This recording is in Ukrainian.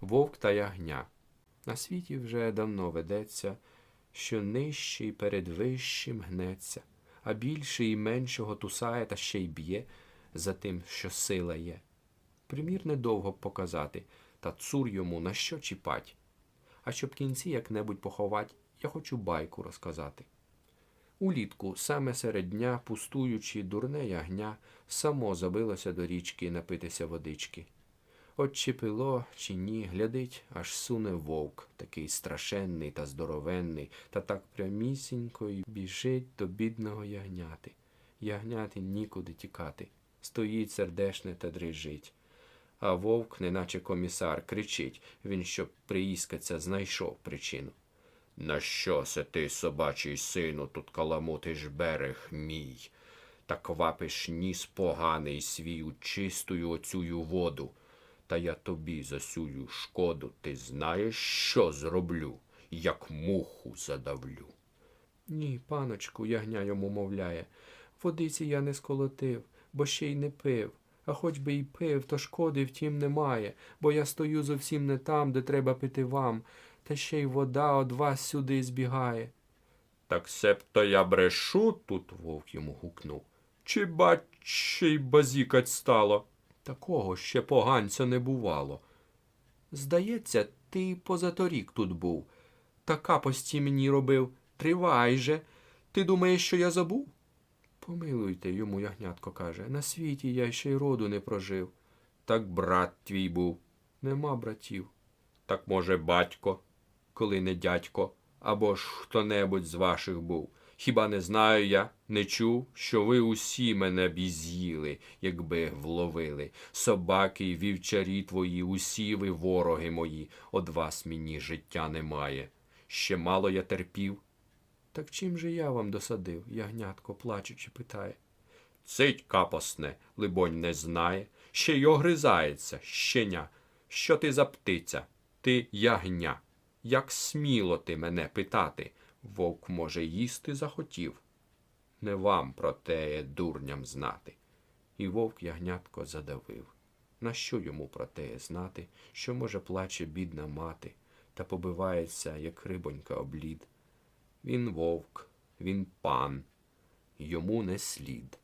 Вовк та ягня. На світі вже давно ведеться, що нижчий перед вищим гнеться, а більший і меншого тусає та ще й б'є за тим, що сила є. Примір недовго показати, та цур йому на що чіпать. А щоб кінці як-небудь поховать, я хочу байку розказати. Улітку, саме серед дня, пустуючи дурне ягня, само забилося до річки напитися водички. От чи пило, чи ні, глядить, аж суне вовк, такий страшенний та здоровенний, та так прямісінько й біжить до бідного ягняти. Ягняти нікуди тікати. Стоїть сердешне та дрижить. А вовк, неначе комісар, кричить, він, щоб приїскаться, знайшов причину. На що се ти, собачий сину, тут каламутиш берег мій? Та квапиш ніс поганий свій у чистую оцюю воду. Та я тобі за сюю шкоду, ти знаєш, що зроблю, як муху задавлю. Ні, паночку, ягня йому мовляє, водиці я не сколотив, бо ще й не пив. А хоч би й пив, то шкоди втім немає, бо я стою зовсім не там, де треба пити вам, та ще й вода од вас сюди збігає. Так себто я брешу, тут вовк йому гукнув. Чи бач, ще й базікать стало? Такого ще поганця не бувало. Здається, ти позаторік тут був. Та капості мені робив. Тривай же. Ти думаєш, що я забув? Помилуйте, йому ягнятко каже, на світі я ще й роду не прожив. Так брат твій був. Нема братів. Так, може, батько, коли не дядько, або ж хто-небудь з ваших був. Хіба не знаю я, не чув, що ви усі мене б з'їли, якби вловили. Собаки й вівчарі твої, усі ви вороги мої, од вас мені життя немає. Ще мало я терпів. Так чим же я вам досадив? ягнятко плачучи питає. Цить капосне, либонь, не знає, ще й огризається, щеня. Що ти за птиця? Ти ягня. Як сміло ти мене питати? Вовк, може, їсти захотів. Не вам про те дурням знати. І вовк ягнятко задавив. На що йому про те знати, що, може, плаче бідна мати, та побивається, як рибонька облід. Він вовк, він пан, йому не слід.